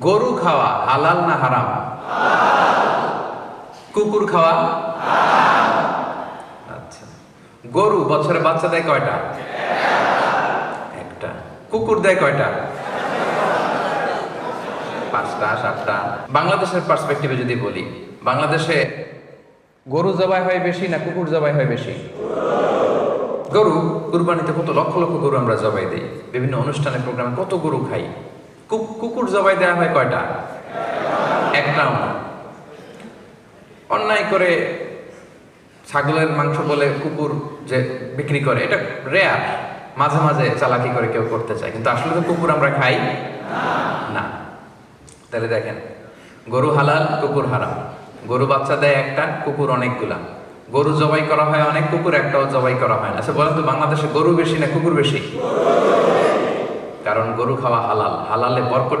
গরু খাওয়া হালাল না হারাম? কুকুর খাওয়া? আচ্ছা। গরু, বছরে বাচ্চা দেয় কয়টা? একটা। কুকুর দেয় কয়টা? পাঁচটা, সাতটা। বাংলাদেশের পার্সপেক্টিভে যদি বলি, বাংলাদেশে গরু জবাই হয় বেশি না কুকুর জবাই হয় বেশি? গরু কুরবানিতে কত লক্ষ লক্ষ গরু আমরা জবাই দিই। বিভিন্ন অনুষ্ঠানে প্রোগ্রামে কত গরু খাই? কুকুর জবাই দেওয়া হয় কয়টা? একটাও না অন্যায় করে ছাগলের মাংস বলে কুকুর যে বিক্রি করে, এটা রেয়ার মাঝে মাঝে চালাকি করে কেউ করতে চায়, কিন্তু আসলে তো কুকুর আমরা খাই না। তাহলে দেখেন, গরু হালাল, কুকুর হারাম। গরু বাচ্চা দেয় একটা, কুকুর অনেকগুলা। গরু জবাই করা হয় অনেক, কুকুর একটাও জবাই করা হয় না। আচ্ছা বলেন তো বাংলাদেশে গরু বেশি না কুকুর বেশি? কারণ গরু খাওয়া হালাল। হালালে বরকট